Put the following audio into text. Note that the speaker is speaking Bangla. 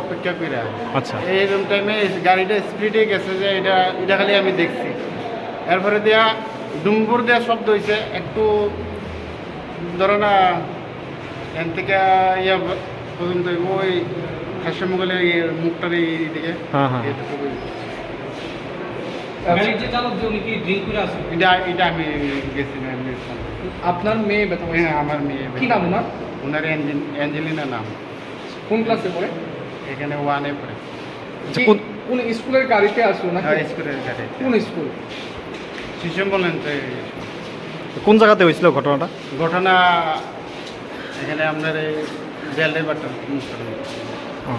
অপেক্ষা করে আচ্ছা এইরকম টাইমে গাড়িটা স্পিডে গেছে যে এটা এটা খালি আমি দেখছি। এরপরে দেয়া ডুম্বুর দেওয়া শব্দ হয়েছে একটু ধরো না এন থেকে ইয়া পর্যন্ত ওই হাস্যমঙ্গলের মুখটার এই দিকে। হ্যাঁ, হ্যাঁ। আমি গেছি আপনার মেয়ে হয়েছে? হ্যাঁ আমার মেয়ে কি নাম ওনার? ওনার অ্যাঞ্জেলিনা নাম। কোন ক্লাসে পড়ে? এখানে ওয়ানে পড়ে। কোন- কোন স্কুলের গাড়িতে আসলো না হাই স্কুলের কাছে কোন স্কুল? শিশু বলেন তো কোন জায়গাতে হয়েছিল ঘটনাটা? ঘটনা এখানে আপনার এই বেলের বাট্টা ও,